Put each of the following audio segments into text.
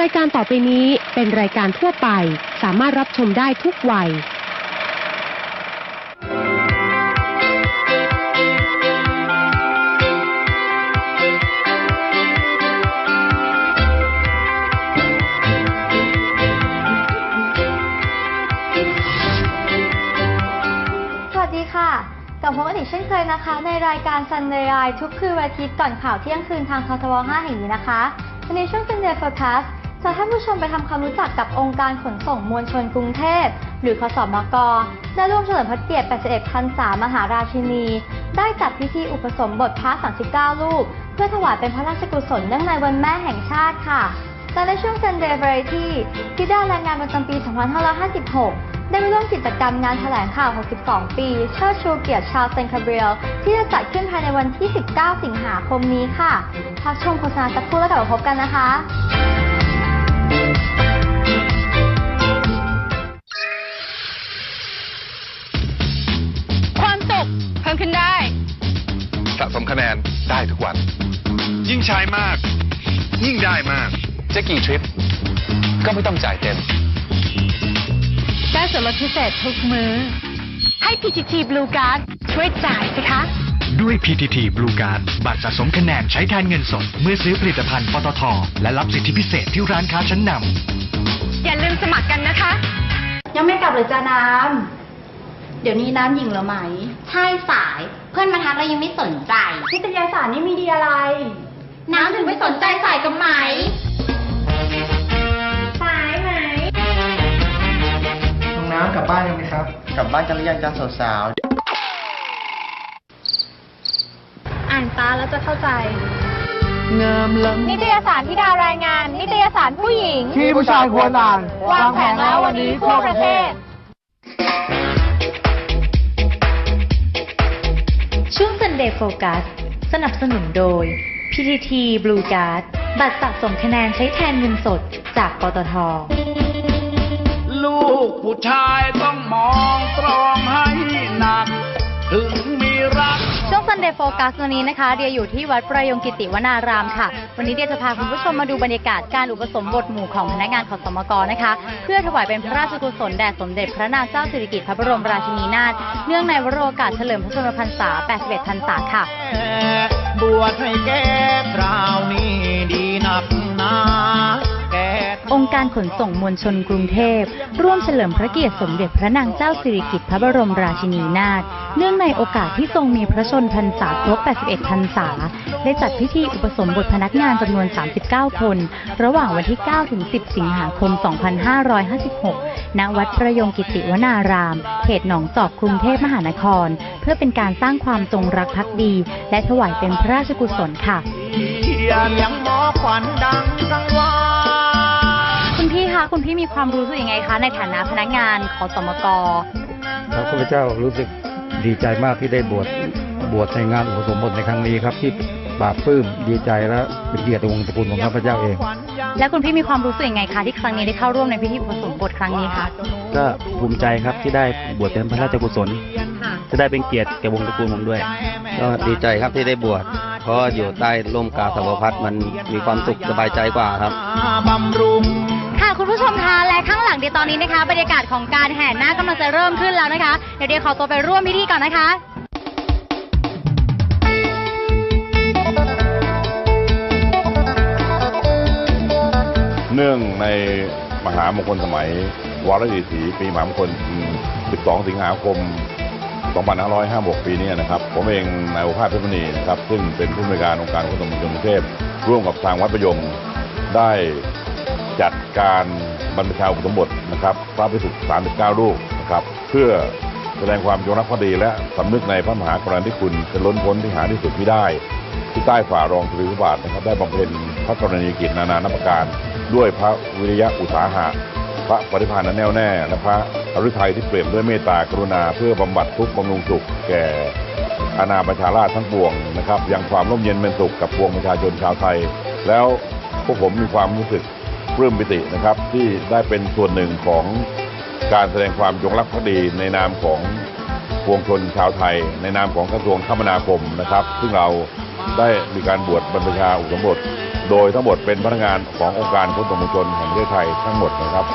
รายการต่อไปนี้เป็นรายการทั่วไป สามารถรับชมได้ทุกวัย สวัสดีค่ะกลับมาพบกันอีกเช่นเคยนะคะ ในรายการ Sunday Eye ทุกคืนวันอาทิตย์ก่อนข่าวเที่ยงคืนทางททว5แห่งนี้นะคะในช่วง Sunday Forecast จะให้ท่านผู้ชมไปทำความรู้จักกับองค์การขนส่งมวลชนกรุงเทพ หรือคสมกได้ร่วมเฉลิมพระเกียรติ 81พรรษามหาราชินี ได้จัดพิธีอุปสมบทพระ 39 รูป เพื่อถวายเป็นพระราชกุศลเนื่องในวันแม่แห่งชาติค่ะและในช่วง Sunday Variety ที่ได้แรงงานประจำปี 2556 ได้ร่วมกิจกรรมงานแถลงข่าว 62 ปีเชิดชูเกียรติชาวเซนคาเบรียลที่จะจัดขึ้นภายในวันที่ 19 สิงหาคมนี้ค่ะพักชมโฆษณาสักครู่แล้วกลับมาพบกันนะคะ ได้ทุกวัน ยิ่งใช้มาก ยิ่งได้มาก จะกี่ทริป ก็ไม่ต้องจ่ายเต็ม ได้ส่วนลดพิเศษทุกมือ้อ ให้ PTT Blue Card ช่วยจ่ายสิคะ ด้วย PTT Blue Card บัตรสะสมคะแนนใช้แทนเงินสด เมื่อซื้อผลิตภัณฑ์ปตท และรับสิทธิพิเศษที่ร้านค้าชั้นนำอย่าลืมสมัครกันนะคะ ยังไม่กลับเลยจ้าน้ำเดี๋ยวนี้น้ำหญิงเหรอไหม ใช่สาย เพื่อนมาทักแล้วยังไม่สนใจ นิตยสารนี่มีดีอะไร น้ำถึงไม่สนใจสายกับไหม สายไหม น้องน้ำกลับบ้านยังไหมครับ กลับบ้านกันหรือยังจ้าสาวอ่านตาแล้วจะเข้าใจ ๆงามล้นิตยสารที่ดาวรายงาน นิตยสารผู้หญิง ที่ผู้ชายควรอ่าน วางแผงแล้ววันนี้ทั่วประเทศ Monday Focus สนับสนุนโดย PTT Blue Card บัตรสะสมคะแนนใช้แทนเงินสดจากปตท ลูกผู้ชายต้องมองตรองให้หนัก ถึงมีรัก ช่วง Sunday Focus วันนี้นะคะ เดียอยู่ที่วัดประยงกิติวนารามค่ะ วันนี้เดียจะพาคุณผู้ชมมาดูบรรยากาศการอุปสมบทหมู่ของพนักงานขอสมกนะคะ เพื่อถวายเป็นพระราชกุศลแด่สมเด็จพระนางเจ้าสิริกิติ์พระบรมราชินีนาถเนื่องในวโรกาสเฉลิมพระชนมพรรษา 81 พรรษาค่ะ บวชให้แก การขนส่งมวลชนกรุงเทพ ร่วมเฉลิมพระเกียรติสมเด็จพระนางเจ้าสิริกิติ์พระบรมราชินีนาถ เนื่องในโอกาสที่ทรงมีพระชนพรรษาครบ 81 พรรษา ได้จัดพิธีอุปสมบทพนักงานจำนวน 39 คน ระหว่างวันที่ 9 ถึง 10 สิงหาคม 2556 ณ วัดประยงกิติวนาราม เขตหนองจอกกรุงเทพมหานคร เพื่อเป็นการสร้างความจงรักภักดี และถวายเป็นพระราชกุศลค่ะเทียนยังหมอขวัญดังกังวาน พี่คะคุณพี่มีความรู้สึกยังไงคะในฐานะพนักงานขอสมกครับข้าพเจ้ารู้สึกดีใจมากที่ได้บวชบวชในงานอุปสมบทในครั้งนี้ครับ ที่ปราบปลื้มดีใจและเป็นเกียรติวงศ์ตระกูลของข้าพเจ้าเอง และคุณพี่มีความรู้สึกยังไงคะที่ครั้งนี้ได้เข้าร่วมในพิธีอุปสมบทครั้งนี้คะก็ภูมิใจครับที่ได้บวชเป็นพระราชกุศลจะได้เป็นเกียรติแก่วงตระกูลผมด้วย ก็ดีใจครับที่ได้บวชเพราะอยู่ใต้ร่มกาสาวพัดมันมีความสุขสบายใจกว่าครับบำรุง และข้างหลังเดียวตอนนี้นะคะบรรยากาศของการแห่นาคกำลังจะเริ่มขึ้นแล้วนะคะ เดี๋ยวเดียวขอตัวไปร่วมพิธีก่อนนะคะเนื่องในมหามงคลสมัยวรดีศรีปีมหามงคล 12 สิงหาคม 2556 ปีนี้นะครับ ผมเองนายโอภาสเพชรมณีนะครับ ซึ่งเป็นผู้อำนวยการองค์การขนส่งมวลชนกรุงเทพร่วมกับทางวัดประยงได้จัดการ บรรพชาอุปสมบทนะครับพระภิกษุ39รูปนะครับเพื่อแสดงความจงรักภักดีและสำนึกในพระมหากรุณาธิคุณจะล้นพ้นที่หาที่สุดที่ได้ ที่ใต้ฝ่ารองสุริยบาทนะครับได้บำเพ็ญพระกรณียกิจนานานับประการ ด้วยพระวิริยะอุตสาหะ พระปฏิภาณอันแน่วแน่และพระอริทัยที่เปลี่ยนด้วยเมตตากรุณาเพื่อบำบัดทุกข์บำรุงสุขแก่อาณาประชาราชทั้งปวงนะครับยังความร่มเย็นเป็นสุขกับปวงประชาชนชาวไทย แล้วพวกผมมีความรู้สึก ลื้มปิตินะครับ ที่ได้เป็นส่วนหนึ่งของการแสดงความจงรักภักดีในนามของปวงชนชาวไทย ในนามของกระทรวงคมนาคมนะครับ ซึ่งเราได้มีการบวชบรรพชาอุปสมบท โดยทั้งหมดเป็นพนักงานขององค์การขนส่งมวลชนแห่งประเทศไทยทั้งหมดนะครับ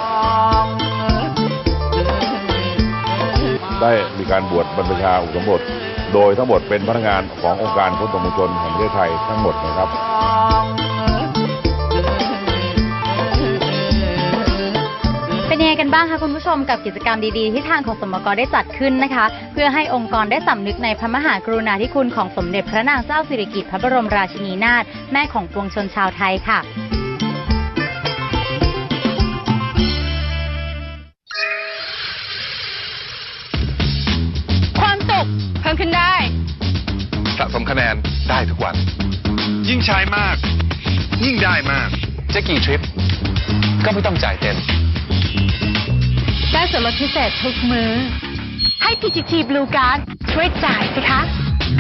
ได้มีการบวชบรรพชาอุปสมบท โดยทั้งหมดเป็นพนักงานขององค์การขนส่งมวลชนแห่งประเทศไทยทั้งหมดนะครับ กันบ้างคะคุณผู้ชมกับกิจกรรมดีๆ ที่ทางของสมกได้จัดขึ้นนะคะ เพื่อให้องค์กรได้สำนึกในพระมหากรุณาธิคุณของสมเด็จพระนางเจ้าสิริกิติ์พระบรมราชินีนาถแม่ของปวงชนชาวไทยค่ะความสุขเพิ่มขึ้นได้สะสมคะแนนได้ทุกวัน ยิ่งใช้มาก ยิ่งได้มาก จะกี่ทริป ก็ไม่ต้องจ่ายเต็ม ได้ส่วนลดพิเศษทุกมือให้ PTT Blue Card ช่วยจ่ายสิคะ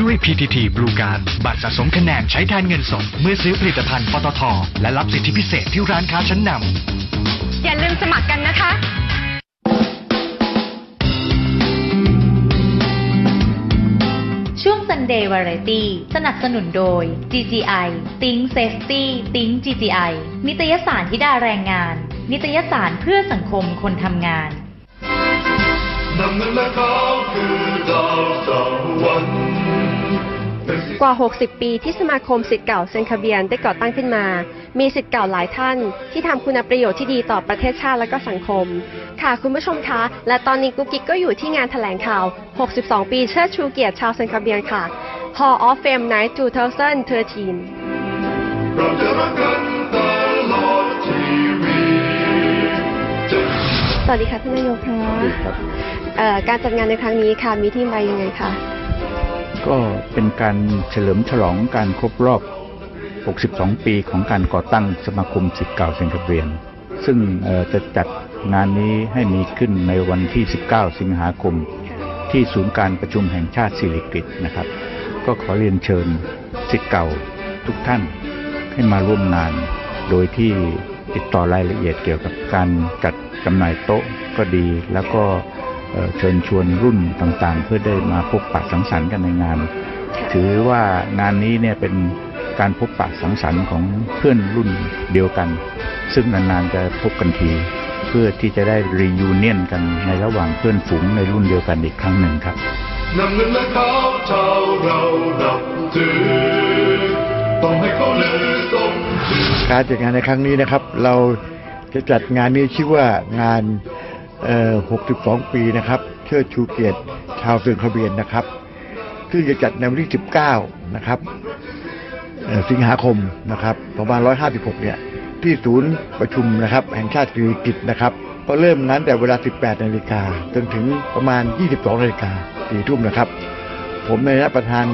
ด้วย PTT Blue Card บัตรสะสมคะแนนใช้แทนเงินสด เมื่อซื้อผลิตภัณฑ์ปตท และรับสิทธิพิเศษที่ร้านค้าชั้นนำอย่าลืมสมัครกันนะคะช่วง Sunday Variety สนับสนุนโดย GGI Think Safety Think GGI นิตยสารที่ดาแรงงาน นิตยสารเพื่อสังคมคนทำงาน กว่า 60 ปีที่สมาคมสิทธิ์เก่าเซนคาเบียนได้ก่อตั้งขึ้นมา มีสิทธิ์เก่าหลายท่าน ที่ทำคุณประโยชน์ที่ดีต่อประเทศชาติและก็สังคม ค่ะคุณผู้ชมคะ และตอนนี้กุ๊กกิ๊กก็อยู่ที่งานแถลงข่าว 62 ปีเชิดชูเกียรติชาวเซนคาเบียนค่ะ Hall of Fame Night 2013สวัสดีค่ะท่านนายกค่ะ เอ่อการจัดงานในครั้งนี้ค่ะมีที่มายังไงคะก็เป็นการเฉลิมฉลองการครบรอบ 62 ปีของการก่อตั้งสมาคมสิทธิ์เก่าเซนคาเบียน ซึ่งจะจัดงานนี้ให้มีขึ้นในวันที่ 19 สิงหาคม ที่ศูนย์การประชุมแห่งชาติสิริกิตนะครับ ก็ขอเรียนเชิญสิทธิ์เก่าทุกท่านให้มาร่วมงาน โดยที่ติดต่อรายละเอียดเกี่ยวกับการจัดจำหน่ายโต๊ะก็ดี แล้วก็ เอ่อเชิญชวนรุ่นต่างๆ เพื่อได้มาพบปะสังสรรค์กันในงาน ถือว่างานนี้เนี่ยเป็นการพบปะสังสรรค์ของเพื่อนรุ่นเดียวกัน ซึ่งนานๆจะพบกันทีเพื่อที่จะได้รียูเนียนกันในระหว่างเพื่อนฝูงในรุ่นเดียวกันอีกครั้งหนึ่งครับนำเงินและเขาชาวเรานับถือต้องให้เขาลือทรงถือการจัดงานในครั้งนี้นะครับ เราจะจัดงานนี้ชื่อว่างาน เอ่อ62 ปีนะครับ เชิดชูเกียรติชาวเซนคาเบียนนะครับ ซึ่งจะจัดในวันที่ 19 นะครับสิงหาคมนะครับ2556 เนี่ย ที่ศูนย์ประชุมนะครับ แห่งชาติสิริกิตนะครับ ก็เริ่มงานแต่เวลา 18 นาฬิกาจนถึงประมาณ 22 นาฬิกาสี่ทุ่มนะครับ ผมในฐานะประธาน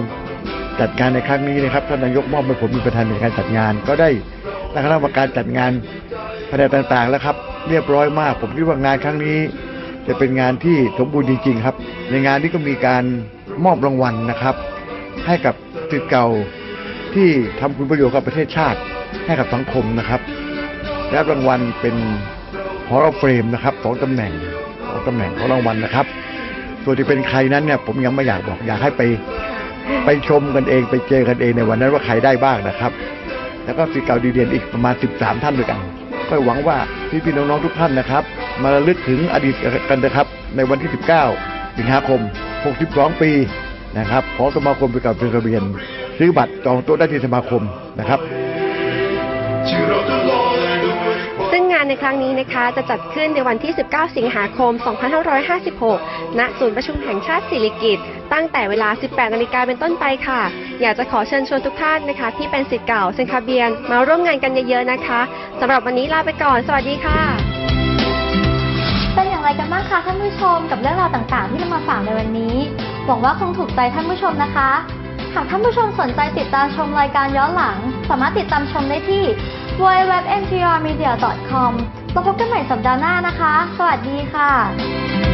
จัดงานในครั้งนี้นะครับท่านนายกมอบให้ผมเป็นประธานในการจัดงาน ก็ได้ตั้งคณะกรรมการจัดงานแผนกต่างๆแล้วครับ เรียบร้อยมาก ผมคิดว่างานครั้งนี้ จะเป็นงานที่สมบูรณ์จริง ๆ ครับ ในงานนี้ก็มีการมอบรางวัลนะครับ ให้กับศิษย์เก่าที่ทำคุณประโยชน์กับประเทศชาติ ให้กับสังคมนะครับและรางวัลเป็นฮอลล์เฟรมนะครับสองตำแหน่งสองตำแหน่งของรางวัลนะครับส่วนที่เป็นใครนั้นเนี่ยผมยังไม่อยากบอกอยากให้ไปไปชมกันเองไปเจอกันเองในวันนั้นว่าใครได้บ้างนะครับ แล้วก็ศิษย์เก่าดีเด่นอีกประมาณ 13 ท่านด้วยกัน ก็หวังว่าพี่พี่ๆน้องๆทุกท่านนะครับ มาระลึกถึงอดีตกันนะครับ ในวันที่ 19 สิงหาคม 62 ปีนะครับ ของสมาคมไปกับเรือเบียน ซื้อบัตรจองโต๊ะได้ที่สมาคมนะครับ ในครั้งนี้นะคะ จะจัดขึ้นในวันที่ 19 สิงหาคม 2556 ณ ศูนย์ประชุมแห่งชาติสิริกิติ์ตั้งแต่เวลา 18 นาฬิกาเป็นต้นไปค่ะ อยากจะขอเชิญชวนทุกท่านนะคะ ที่เป็นสิทธิ์เก่าเซนคาเบียน มาร่วมงานกันเยอะๆนะคะ สำหรับวันนี้ลาไปก่อน สวัสดีค่ะ เป็นอย่างไรกันบ้างคะท่านผู้ชมกับเรื่องราวต่างๆ ที่นำมาฝากในวันนี้ หวังว่าคงถูกใจท่านผู้ชมนะคะ หากท่านผู้ชมสนใจติดตามชมรายการย้อนหลัง สามารถติดตามชมได้ที่ www.ntrmedia.com แล้วพบกันใหม่สัปดาห์หน้านะคะ สวัสดีค่ะ